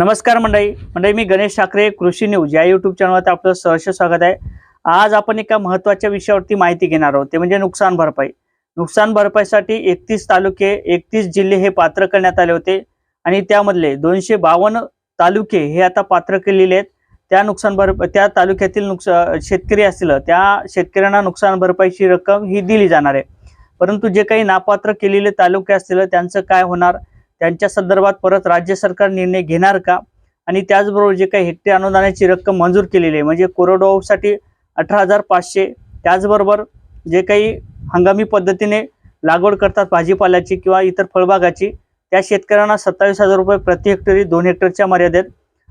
नमस्कार मंडळी. मंडळी मी गणेश ठाकरे कृषी न्यूज या युट्यूब चॅनलवर आपलं सहर्ष स्वागत आहे. आज आपण एका महत्त्वाच्या विषयावरती माहिती घेणार आहोत. ते म्हणजे नुकसान भरपाई. नुकसान भरपाईसाठी एकतीस तालुके एकतीस जिल्हे हे पात्र करण्यात आले होते. आणि त्यामधले दोनशे बावन्न तालुके हे आता पात्र केलेले आहेत. त्या नुकसान भरपाई त्या तालुक्यातील नुकसान शेतकरी असतील त्या शेतकऱ्यांना नुकसान भरपाईची रक्कम ही दिली जाणार आहे. परंतु जे काही नापात्र केलेले तालुके असतील त्यांचं काय होणार? त्यांच्या संदर्भात परत राज्य सरकार निर्णय घेणार का? आणि त्याचबरोबर जे काही हेक्टरी अनुदानाची रक्कम मंजूर केलेली आहे म्हणजे कोरडवाहूसाठी अठरा हजार पाचशे त्याचबरोबर जे काही हंगामी पद्धतीने लागवड करतात भाजीपाल्याची किंवा इतर फळबागाची त्या शेतकऱ्यांना सत्तावीस हजार रुपये प्रति हेक्टरी दोन हेक्टरच्या मर्यादेत.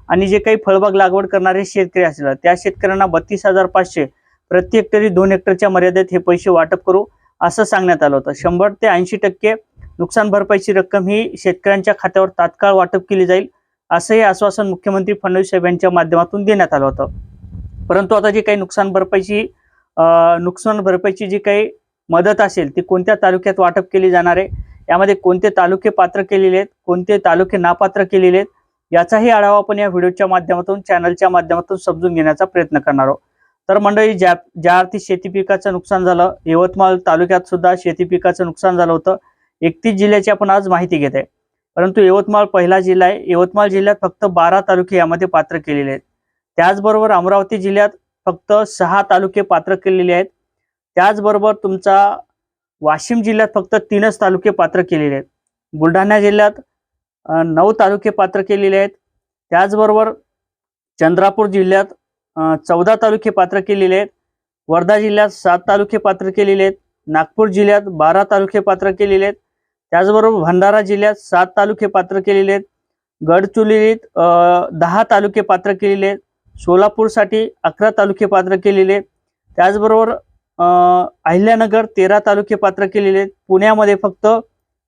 आणि जे काही फळबाग लागवड करणारे शेतकरी असतील त्या शेतकऱ्यांना बत्तीस हजार पाचशे प्रति हेक्टरी दोन हेक्टरच्या मर्यादेत हे पैसे वाटप करू असं सांगण्यात आलं होतं. शंभर ते ऐंशी टक्के नुकसान भरपाईची रक्कम ही शेतकऱ्यांच्या खात्यावर तात्काळ वाटप केली जाईल असंही आश्वासन मुख्यमंत्री फडणवीस साहेब यांच्या माध्यमातून देण्यात आलं होतं. परंतु आता जी काही नुकसान भरपाईची नुकसान भरपाईची जी काही मदत असेल ती कोणत्या तालुक्यात वाटप केली जाणार आहे? यामध्ये कोणते तालुके पात्र केलेले आहेत? कोणते तालुके नापात्र केलेले आहेत? याचाही आढावा आपण या व्हिडिओच्या माध्यमातून चॅनलच्या माध्यमातून समजून घेण्याचा प्रयत्न करणार आहोत. तर मंडळी ज्या ज्या अर्थी शेती पिकाचं नुकसान झालं यवतमाळ तालुक्यात सुद्धा शेती पिकाचं नुकसान झालं होतं. एकतीस जिल्ह्याची आपण आज माहिती घेत आहे. परंतु यवतमाळ पहिला जिल्हा आहे. यवतमाळ जिल्ह्यात फक्त बारा तालुके यामध्ये पात्र केलेले आहेत. त्याचबरोबर अमरावती जिल्ह्यात फक्त सहा तालुके पात्र केलेले आहेत. त्याचबरोबर तुमचा वाशिम जिल्ह्यात फक्त तीनच तालुके पात्र केलेले आहेत. बुलढाणा जिल्ह्यात नऊ तालुके पात्र केलेले आहेत. त्याचबरोबर चंद्रापूर जिल्ह्यात चौदा तालुके पात्र केलेले आहेत. वर्धा जिल्ह्यात सात तालुके पात्र केलेले आहेत. नागपूर जिल्ह्यात बारा तालुके पात्र केलेले आहेत. त्याचबरोबर भंडारा जिल्ह्यात सात तालुके पात्र केलेले आहेत गडचिरोलीत दहा तालुके पात्र केलेले आहेत सोलापूरसाठी अकरा तालुके पात्र केलेले आहेत त्याचबरोबर अहिल्यानगर तेरा तालुके पात्र केलेले आहेत पुण्यामध्ये फक्त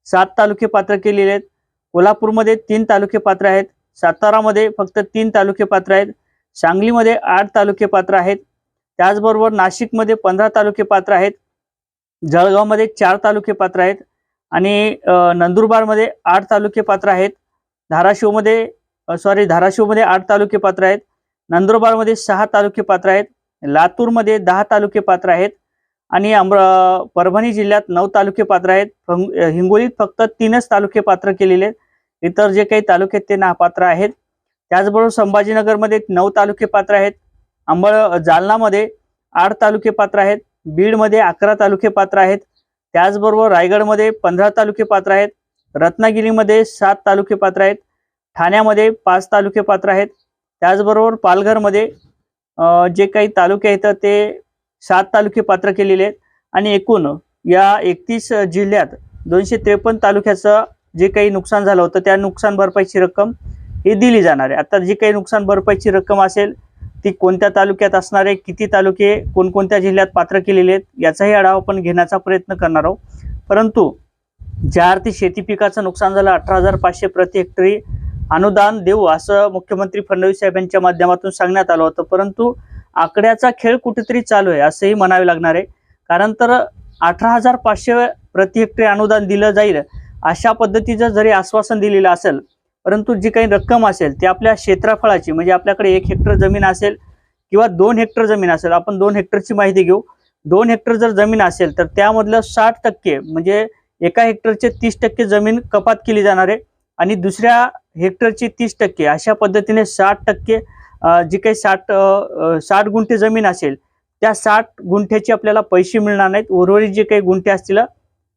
सात तालुके पात्र केलेले आहेत कोल्हापूरमध्ये तीन तालुके पात्र आहेत सातारामध्ये फक्त तीन तालुके पात्र आहेत सांगलीमध्ये आठ तालुके पात्र आहेत त्याचबरोबर नाशिकमध्ये पंधरा तालुके पात्र आहेत जळगावमध्ये चार तालुके पात्र आहेत आणि नंदुरबारमध्ये आठ तालुके पात्र आहेत. धाराशिवमध्ये सॉरी धाराशिवमध्ये आठ तालुके पात्र आहेत. नंदुरबारमध्ये सहा तालुके पात्र आहेत. लातूरमध्ये दहा तालुके पात्र आहेत. आणि अमर परभणी जिल्ह्यात नऊ तालुके पात्र आहेत. हिंगोलीत फक्त तीनच तालुके पात्र केलेले आहेत. इतर जे काही तालुके आहेत ते नापात्र आहेत. त्याचबरोबर संभाजीनगरमध्ये नऊ तालुके पात्र आहेत. अंबळ जालनामध्ये आठ तालुके पात्र आहेत. बीडमध्ये अकरा तालुके पात्र आहेत. त्याचबरोबर रायगडमध्ये पंधरा तालुके पात्र आहेत रत्नागिरीमध्ये सात तालुके पात्र आहेत ठाण्यामध्ये पाच तालुके पात्र आहेत. त्याचबरोबर पालघरमध्ये जे काही तालुके आहेत ते सात तालुके पात्र केलेले आहेत. आणि एकूण या एकतीस जिल्ह्यात दोनशे त्रेपन्न तालुक्याचं जे काही नुकसान झालं होतं त्या नुकसान भरपाईची रक्कम ही दिली जाणार आहे. आता जी काही नुकसान भरपाईची रक्कम असेल ती कोणत्या तालुक्यात असणार आहे किती तालुके कोणकोणत्या जिल्ह्यात पात्र केलेले आहेत याचाही आढावा आपण घेण्याचा प्रयत्न करणार आहोत. परंतु ज्या अर्थी शेती पिकाचं नुकसान झालं अठरा हजार पाचशे प्रति हेक्टरी अनुदान देऊ असं मुख्यमंत्री फडणवीस साहेब यांच्या माध्यमातून सांगण्यात आलं होतं. परंतु आकड्याचा खेळ कुठेतरी चालू आहे असंही म्हणावे लागणार आहे. कारण तर अठरा हजार पाचशे प्रति हेक्टरी अनुदान दिलं जाईल अशा पद्धतीचं जरी आश्वासन दिलेलं असेल परंतु जी काही रक्कम असेल ती आपल्या क्षेत्रफळाची म्हणजे आपल्याकडे एक हेक्टर जमीन असेल किंवा दोन हेक्टर जमीन असेल आपण दोन हेक्टरची माहिती घेऊ. दोन हेक्टर जर जमीन असेल तर त्यामधलं साठ टक्के म्हणजे एका हेक्टरचे तीस टक्के जमीन कपात केली जाणार आहे आणि दुसऱ्या हेक्टरची तीस टक्के अशा पद्धतीने साठ टक्के जी काही साठ साठ गुंठे जमीन असेल त्या साठ गुंठ्याचे आपल्याला पैसे मिळणार नाहीत. उर्वरित जे काही गुंठे असतील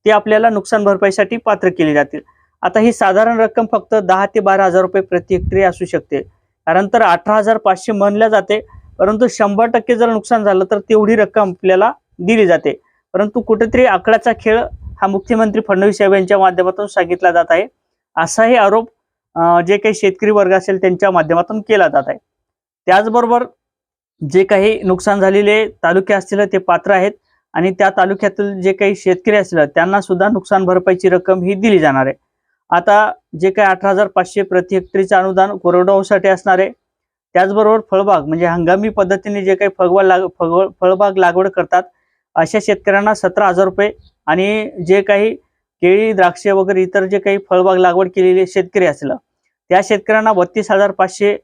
ते आपल्याला नुकसान भरपाईसाठी पात्र केले जातील. आता ही साधारण रक्कम फक्त दहा ते बारा हजार रुपये प्रति हेक्टरी असू शकते. कारण तर अठरा हजार पाचशे म्हणल्या जाते परंतु शंभर टक्के जर नुकसान झालं तर तेवढी रक्कम आपल्याला दिली जाते. परंतु कुठेतरी आकड्याचा खेळ हा मुख्यमंत्री फडणवीस साहेब यांच्या माध्यमातून सांगितला जात आहे. असाही आरोप जे काही शेतकरी वर्ग असेल त्यांच्या माध्यमातून केला जात आहे. त्याचबरोबर जे काही नुकसान झालेले तालुके असतील ते पात्र आहेत आणि त्या तालुक्यातील जे काही शेतकरी असतील त्यांना सुद्धा नुकसान भरपाईची रक्कम ही दिली जाणार आहे. आता जे काही अठरा हजार पाचशे प्रति हेक्टरीचं अनुदान कोरडवाहूसाठी असणार आहे त्याचबरोबर फळबाग म्हणजे हंगामी पद्धतीने जे काही फळबाग लाग फळ फळबाग लागवड करतात अशा शेतकऱ्यांना सतरा हजार रुपये आणि जे काही केळी द्राक्षे वगैरे इतर जे काही फळबाग लागवड केलेले शेतकरी असलं त्या शेतकऱ्यांना बत्तीस हजार पाचशे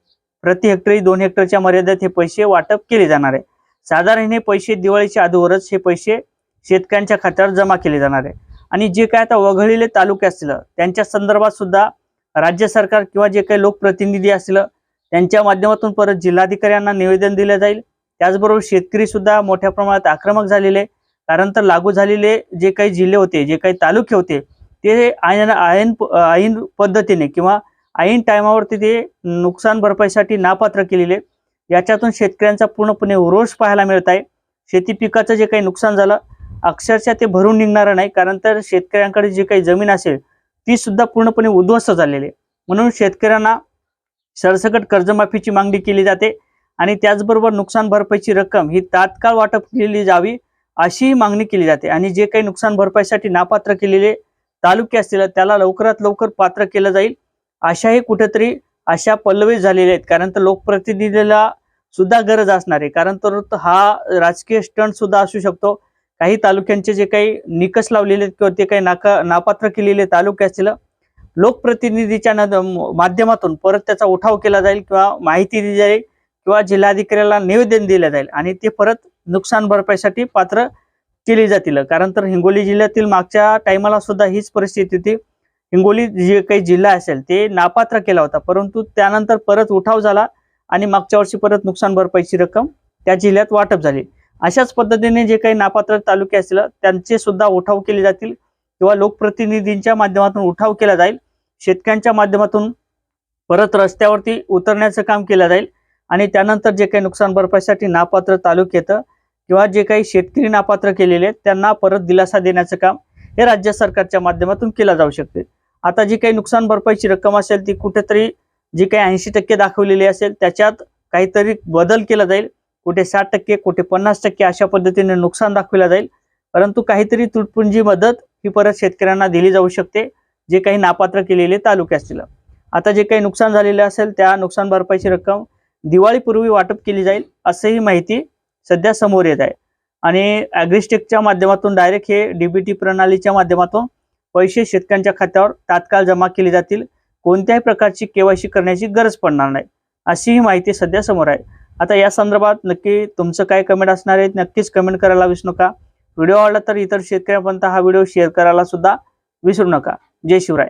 प्रति हेक्टरी दोन हेक्टरच्या मर्यादेत हे पैसे वाटप केले जाणार आहे. साधारण हे पैसे दिवाळीच्या अगोदरच हे पैसे शेतकऱ्यांच्या खात्यावर जमा केले जाणार आहे. आणि जे काय आता वघळलेले तालुके असतील त्यांच्या संदर्भात सुद्धा राज्य सरकार किंवा जे काही लोकप्रतिनिधी असतील त्यांच्या माध्यमातून परत जिल्हाधिकाऱ्यांना निवेदन दिलं जाईल. त्याचबरोबर शेतकरी सुद्धा मोठ्या प्रमाणात आक्रमक झालेले कारण तर लागू झालेले जे काही जिल्हे होते जे काही तालुके होते ते आयन आयन आईन पद्धतीने किंवा ऐन टायमावरती ते नुकसान भरपाईसाठी नापात्र केलेले. याच्यातून शेतकऱ्यांचा पूर्णपणे रोष पाहायला मिळत आहे. शेती पिकाचं जे काही नुकसान झालं अक्षरशः ते भरून निघणार नाही कारण तर शेतकऱ्यांकडे जी काही जमीन असेल ती सुद्धा पूर्णपणे उद्ध्वस्त झालेली आहे. म्हणून शेतकऱ्यांना सरसकट कर्जमाफीची मागणी केली जाते आणि त्याचबरोबर नुकसान भरपाईची रक्कम ही तात्काळ वाटप केली जावी अशीही मागणी केली जाते. आणि जे काही नुकसान भरपाईसाठी नापात्र केलेले तालुके असतील त्याला लवकरात लवकर पात्र केलं जाईल. अशाही कुठेतरी अशा पल्लवी झालेल्या आहेत. कारण तर लोकप्रतिनिधीला सुद्धा गरज असणार आहे. कारण तर हा राजकीय स्टंट सुद्धा असू शकतो. काही तालुक्यांचे जे काही निकष लावलेले आहेत किंवा ते काही नाका नापात्र केलेले तालुके असतील लोकप्रतिनिधीच्या माध्यमातून परत त्याचा उठाव केला जाईल किंवा माहिती दिली जाईल किंवा जिल्हाधिकाऱ्याला निवेदन दिलं जाईल आणि ते परत नुकसान भरपाईसाठी पात्र केली जातील. कारण तर हिंगोली जिल्ह्यातील मागच्या टायमाला सुद्धा हीच परिस्थिती होती. हिंगोली जे काही जिल्हा असेल ते नापात्र केला होता. परंतु त्यानंतर परत उठाव झाला आणि मागच्या वर्षी परत नुकसान भरपाईची रक्कम त्या जिल्ह्यात वाटप झाली. अशाच पद्धतीने जे काही नापात्र तालुके असतील त्यांचे सुद्धा उठाव केले जातील किंवा लोकप्रतिनिधींच्या माध्यमातून उठाव केला जाईल. शेतकऱ्यांच्या माध्यमातून परत रस्त्यावरती उतरण्याचं काम केलं जाईल. आणि त्यानंतर जे काही नुकसान भरपाईसाठी नापात्र तालुके येतं किंवा जे काही शेतकरी नापात्र केलेले आहेत त्यांना परत दिलासा देण्याचं काम हे राज्य सरकारच्या माध्यमातून केलं जाऊ शकते. आता जी काही नुकसान भरपाईची रक्कम असेल ती कुठेतरी जी काही ऐंशी टक्के दाखवलेली असेल त्याच्यात काहीतरी बदल केला जाईल. कुठे साठ टक्के कुठे पन्नास टक्के अशा पद्धतीने नुकसान दाखविला जाईल. परंतु काहीतरी तुटपुंजी मदत ही परत शेतकऱ्यांना दिली जाऊ शकते जे काही नापात्र केलेले तालुके असतील. आता जे काही नुकसान झालेले असेल त्या नुकसान भरपाईची रक्कम दिवाळीपूर्वी वाटप केली जाईल असंही माहिती सध्या समोर येत आहे. आणि ॲग्रिस्टेकच्या माध्यमातून डायरेक्ट हे डीबीटी प्रणालीच्या माध्यमातून पैसे शेतकऱ्यांच्या खात्यावर तात्काळ जमा केले जातील. कोणत्याही प्रकारची केवायसी करण्याची गरज पडणार नाही अशीही माहिती सध्या समोर आहे. आता या संदर्भात नक्की तुमचं काय कमेंट असणार आहे नक्कीच कमेंट करायला विसरू नका. व्हिडिओ आवडला तर इतर शेतकऱ्यांपर्यंत हा व्हिडिओ शेअर करायला सुद्धा विसरू नका. जय शिवराय.